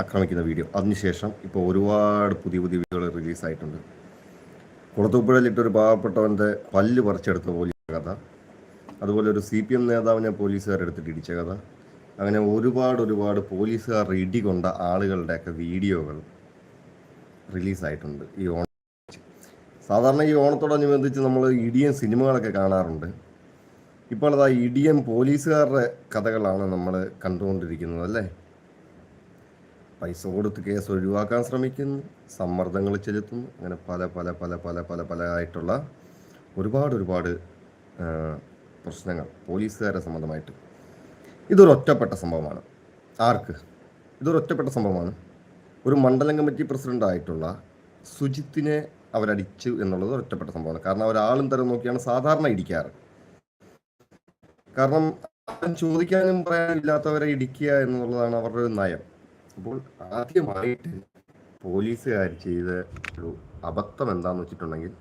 ആക്രമിക്കുന്ന വീഡിയോ. അതിനുശേഷം ഇപ്പോൾ ഒരുപാട് പുതിയ പുതിയ വീഡിയോകൾ റിലീസായിട്ടുണ്ട്. കുളത്തൂപ്പുഴയിലിട്ട് ഒരു പാവപ്പെട്ടവന്റെ പല്ല് പറിച്ചെടുത്ത പോലീസ് കഥ. അതുപോലെ ഒരു സി പി എം നേതാവിനെ പോലീസുകാരെടുത്തിട്ട് ഇടിച്ച കഥ. അങ്ങനെ ഒരുപാട് ഒരുപാട് പോലീസുകാർ ഇടി കൊണ്ട ആളുകളുടെയൊക്കെ വീഡിയോകൾ റിലീസായിട്ടുണ്ട് ഈ ഓണ. സാധാരണ ഈ ഓണത്തോടനുബന്ധിച്ച് നമ്മൾ ഇടിയൻ സിനിമകളൊക്കെ കാണാറുണ്ട്. ഇപ്പോൾ അതാ ഇടിയൻ പോലീസുകാരുടെ കഥകളാണ് നമ്മൾ കണ്ടുകൊണ്ടിരിക്കുന്നത് അല്ലേ? പൈസ കൊടുത്ത് കേസ് ഒഴിവാക്കാൻ ശ്രമിക്കുന്നു സമ്മർദ്ദങ്ങൾ ചെലുത്തുന്നു. അങ്ങനെ പല പല പല പല പല പല ആയിട്ടുള്ള ഒരുപാട് ഒരുപാട് പ്രശ്നങ്ങൾ പോലീസുകാരെ സംബന്ധമായിട്ട്. ഇതൊരു ഒറ്റപ്പെട്ട സംഭവമാണ്. ആർക്ക്? ഇതൊരു ഒറ്റപ്പെട്ട സംഭവമാണ്. ഒരു മണ്ഡലം കമ്മിറ്റി പ്രസിഡന്റ് ആയിട്ടുള്ള സുജിത്തിനെ അവരടിച്ചു എന്നുള്ളത് ഒറ്റപ്പെട്ട സംഭവമാണ്. കാരണം അവരാളും തരം നോക്കിയാണ് സാധാരണ ഇടിക്കാറ്. കാരണം ചോദിക്കാനും പറയാനില്ലാത്തവരെ ഇടിക്കുക എന്നുള്ളതാണ് അവരുടെ ഒരു നയം. അപ്പോൾ ആദ്യമായിട്ട് പോലീസുകാർ ചെയ്ത ഒരു അബദ്ധം എന്താന്ന് വെച്ചിട്ടുണ്ടെങ്കിൽ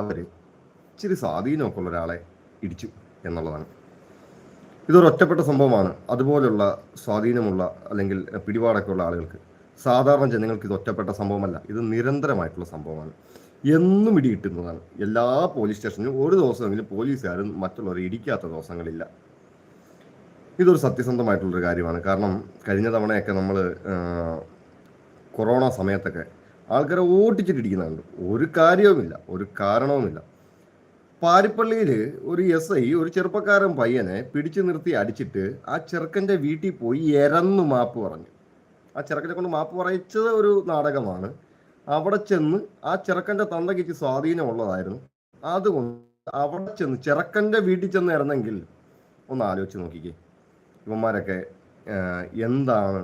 അവർ ഇച്ചിരി സ്വാധീനമൊക്കെ ഉള്ള ഒരാളെ ഇടിച്ചു എന്നുള്ളതാണ്. ഇതൊരു ഒറ്റപ്പെട്ട സംഭവമാണ്. അതുപോലുള്ള സ്വാധീനമുള്ള അല്ലെങ്കിൽ പിടിപാടൊക്കെ ഉള്ള ആളുകൾക്ക് സാധാരണ ജനങ്ങൾക്ക് ഇത് ഒറ്റപ്പെട്ട സംഭവമല്ല ഇത് നിരന്തരമായിട്ടുള്ള സംഭവമാണ്. എന്നും ഇടി കിട്ടുന്നതാണ് എല്ലാ പോലീസ് സ്റ്റേഷനിലും ഒരു ദിവസമെങ്കിലും പോലീസുകാരും മറ്റുള്ളവരെ ഇടിക്കാത്ത ദിവസങ്ങളില്ല. ഇതൊരു സത്യസന്ധമായിട്ടുള്ളൊരു കാര്യമാണ്. കാരണം കഴിഞ്ഞ തവണയൊക്കെ നമ്മൾ കൊറോണ സമയത്തൊക്കെ ആൾക്കാരെ ഓട്ടിച്ചിട്ടിരിക്കുന്നുണ്ട്. ഒരു കാര്യവുമില്ല ഒരു കാരണവുമില്ല. പാരിപ്പള്ളിയിൽ ഒരു എസ് ഐ ഒരു ചെറുപ്പക്കാരൻ പയ്യനെ പിടിച്ചു നിർത്തി അടിച്ചിട്ട് ആ ചെറുക്കന്റെ വീട്ടിൽ പോയി എരന്ന് മാപ്പ് പറഞ്ഞു. ആ ചെറുക്കനെ കൊണ്ട് മാപ്പ് പറയിച്ചത് ഒരു നാടകമാണ്. അവിടെ ചെന്ന് ആ ചെറുക്കന്റെ തന്തയ്ക്ക് സ്വാധീനമുള്ളതായിരുന്നു. അതുകൊണ്ട് അവിടെ ചെന്ന് ചെറുക്കന്റെ വീട്ടിൽ ചെന്ന് ഇറന്നെങ്കിൽ ഒന്ന് ആലോചിച്ച് നോക്കിക്കേ. ഇവന്മാരൊക്കെ എന്താണ്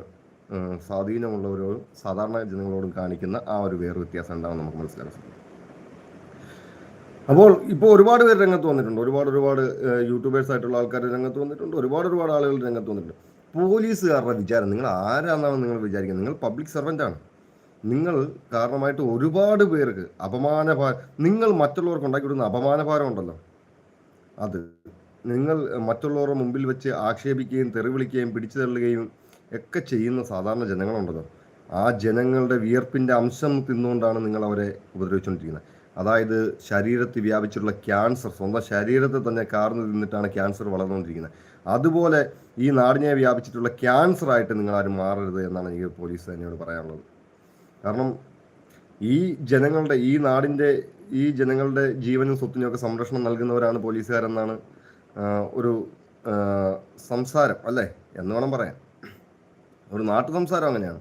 ആഹ്, സ്വാധീനമുള്ളവരോടും സാധാരണ ജനങ്ങളോടും കാണിക്കുന്ന ആ ഒരു വേറെ വ്യത്യാസം ഉണ്ടാവും നമുക്ക് മനസ്സിലാക്കാൻ സാധിക്കും അപ്പോൾ ഇപ്പോൾ ഒരുപാട് പേര് രംഗത്ത് വന്നിട്ടുണ്ട്. ഒരുപാട് ഒരുപാട് യൂട്യൂബേഴ്സ് ആയിട്ടുള്ള ആൾക്കാർ രംഗത്ത് വന്നിട്ടുണ്ട്. ഒരുപാട് ഒരുപാട് ആളുകൾ രംഗത്ത് വന്നിട്ടുണ്ട്. പോലീസുകാരുടെ വിചാരം നിങ്ങൾ ആരാണെന്നാണ് നിങ്ങൾ വിചാരിക്കുന്നത്? നിങ്ങൾ പബ്ലിക് സർവന്റ് ആണ്. നിങ്ങൾ കാരണമായിട്ട് ഒരുപാട് പേർക്ക് അപമാനഭാരം നിങ്ങൾ മറ്റുള്ളവർക്ക് ഉണ്ടാക്കി കൊടുക്കുന്ന അപമാനഭാരം ഉണ്ടല്ലോ. അത് നിങ്ങൾ മറ്റുള്ളവരുടെ മുമ്പിൽ വെച്ച് ആക്ഷേപിക്കുകയും തെറിവിളിക്കുകയും പിടിച്ചു തള്ളുകയും ഒക്കെ ചെയ്യുന്ന സാധാരണ ജനങ്ങളുണ്ടല്ലോ. ആ ജനങ്ങളുടെ വിയർപ്പിന്റെ അംശം തിന്നുകൊണ്ടാണ് നിങ്ങൾ അവരെ ഉപദ്രവിച്ചുകൊണ്ടിരിക്കുന്നത് അതായത് ശരീരത്തിൽ വ്യാപിച്ചിട്ടുള്ള ക്യാൻസർ സ്വന്തം ശരീരത്തെ തന്നെ കാർന്നു തിന്നിട്ടാണ് ക്യാൻസർ വളർന്നുകൊണ്ടിരിക്കുന്നത്. അതുപോലെ ഈ നാടിനെ വ്യാപിച്ചിട്ടുള്ള ക്യാൻസർ ആയിട്ട് നിങ്ങൾ ആരും മാറരുത് എന്നാണ് എനിക്ക് പോലീസ് തന്നെയോട് പറയാനുള്ളത്. കാരണം ഈ ജനങ്ങളുടെ ഈ നാടിന്റെ ഈ ജനങ്ങളുടെ ജീവനും സ്വത്തിനും ഒക്കെ സംരക്ഷണം നൽകുന്നവരാണ് പോലീസുകാരെന്നാണ് ഒരു സംസാരം അല്ലേ? എന്ന് വേണം പറയാൻ. ഒരു നാട്ടു സംസാരം അങ്ങനെയാണ്.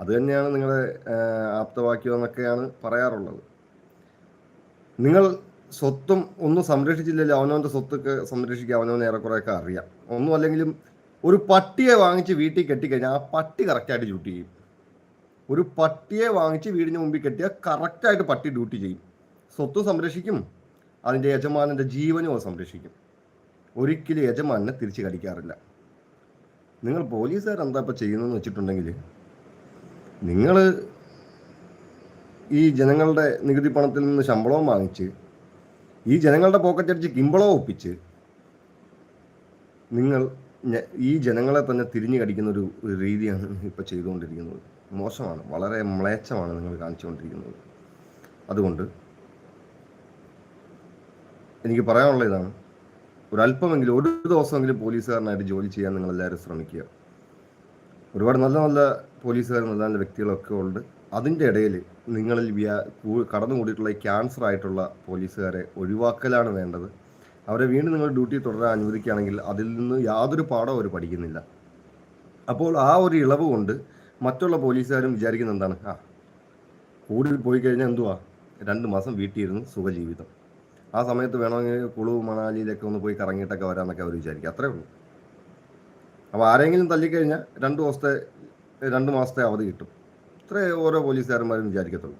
അത് തന്നെയാണ് നിങ്ങളുടെ ആപ്തവാക്യം എന്നൊക്കെയാണ് പറയാറുള്ളത്. നിങ്ങൾ സ്വത്തും ഒന്നും സംരക്ഷിച്ചില്ലെങ്കിൽ അവനവന്റെ സ്വത്തൊക്കെ സംരക്ഷിക്കുക അവനവനെ ഏറെക്കുറെയൊക്കെ അറിയാം. ഒന്നും അല്ലെങ്കിലും ഒരു പട്ടിയെ വാങ്ങിച്ച് വീട്ടിൽ കെട്ടിക്കഴിഞ്ഞാൽ ആ പട്ടി കറക്റ്റായിട്ട് ഡ്യൂട്ടി ചെയ്യും. ഒരു പട്ടിയെ വാങ്ങിച്ച് വീടിന് മുമ്പിൽ കെട്ടിയാൽ കറക്റ്റായിട്ട് പട്ടി ഡ്യൂട്ടി ചെയ്യും. സ്വത്ത് സംരക്ഷിക്കും. അതിന്റെ യജമാനന്റെ ജീവനും അത് സംരക്ഷിക്കും. ഒരിക്കലും യജമാനെ തിരിച്ച് കടിക്കാറില്ല നിങ്ങൾ പോലീസുകാർ എന്താ ഇപ്പോൾ ചെയ്യുന്നതെന്ന് വെച്ചിട്ടുണ്ടെങ്കിൽ നിങ്ങൾ ഈ ജനങ്ങളുടെ നികുതി പണത്തിൽ നിന്ന് ശമ്പളവും വാങ്ങിച്ച് ഈ ജനങ്ങളുടെ പോക്കറ്റ് അടിച്ച് കിമ്പളവും ഒപ്പിച്ച് നിങ്ങൾ ഈ ജനങ്ങളെ തന്നെ തിരിഞ്ഞു കടിക്കുന്ന ഒരു രീതിയാണ് ഇപ്പോൾ ചെയ്തുകൊണ്ടിരിക്കുന്നത്. മോശമാണ്. വളരെ മ്ലേച്ഛമാണ് നിങ്ങൾ കാണിച്ചുകൊണ്ടിരിക്കുന്നത്. അതുകൊണ്ട് എനിക്ക് പറയാനുള്ള ഇതാണ്. ഒരല്പമെങ്കിലും ഒരു ദിവസമെങ്കിലും പോലീസുകാരനായിട്ട് ജോലി ചെയ്യാൻ നിങ്ങൾ എല്ലാവരും ശ്രമിക്കുക. ഒരുപാട് നല്ല നല്ല പോലീസുകാർ നല്ല നല്ല വ്യക്തികളൊക്കെ ഉണ്ട്. അതിന്റെ ഇടയിൽ നിങ്ങളിൽ വ്യാ കടന്നുകൂടിയിട്ടുള്ള ഈ ക്യാൻസർ ആയിട്ടുള്ള പോലീസുകാരെ ഒഴിവാക്കലാണ് വേണ്ടത്. അവരെ വീണ്ടും നിങ്ങൾ ഡ്യൂട്ടി തുടരാൻ അനുവദിക്കുകയാണെങ്കിൽ അതിൽ നിന്ന് യാതൊരു പാഠവും അവർ പഠിക്കുന്നില്ല. അപ്പോൾ ആ ഒരു ഇളവ് കൊണ്ട് മറ്റുള്ള പോലീസുകാരും വിചാരിക്കുന്നത് എന്താണ്? ആ കൂടി പോയി കഴിഞ്ഞാൽ എന്തുവാ? രണ്ട് മാസം വീട്ടിൽ ഇരുന്ന് സുഖജീവിതം. ആ സമയത്ത് വേണമെങ്കിൽ കുളു മണാലിയിലൊക്കെ ഒന്ന് പോയി കറങ്ങിയിട്ടൊക്കെ വരാമെന്നൊക്കെ അവർ വിചാരിക്കും. അത്രേ ഉള്ളൂ. അപ്പോൾ ആരെങ്കിലും തല്ലിക്കഴിഞ്ഞാൽ രണ്ട് ദിവസത്തെ രണ്ട് മാസത്തെ അവധി കിട്ടും. ഇത്രേ ഓരോ പോലീസുകാരന്മാരും വിചാരിക്കത്തുള്ളൂ.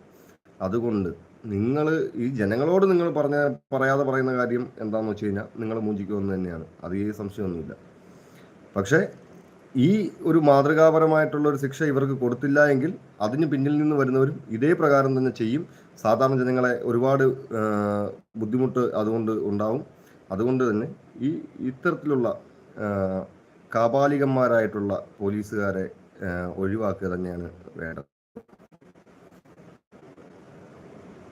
അതുകൊണ്ട് നിങ്ങൾ ഈ ജനങ്ങളോട് നിങ്ങൾ പറഞ്ഞ പറയാതെ പറയുന്ന കാര്യം എന്താണെന്ന് വെച്ച് കഴിഞ്ഞാൽ നിങ്ങൾ മൂഞ്ചിക്കുമെന്ന് തന്നെയാണ്. അത് ഈ സംശയമൊന്നുമില്ല. പക്ഷേ ഈ ഒരു മാതൃകാപരമായിട്ടുള്ള ഒരു ശിക്ഷ ഇവർക്ക് കൊടുത്തില്ല എങ്കിൽ അതിന് പിന്നിൽ നിന്ന് വരുന്നവരും ഇതേ പ്രകാരം തന്നെ ചെയ്യും. സാധാരണ ജനങ്ങളെ ഒരുപാട് ബുദ്ധിമുട്ട് അതുകൊണ്ട് ഉണ്ടാവും. അതുകൊണ്ട് തന്നെ ഈ ഇത്തരത്തിലുള്ള കാപാലികന്മാരായിട്ടുള്ള പോലീസുകാരെ ഒഴിവാക്കുക തന്നെയാണ് വേണ്ടത്.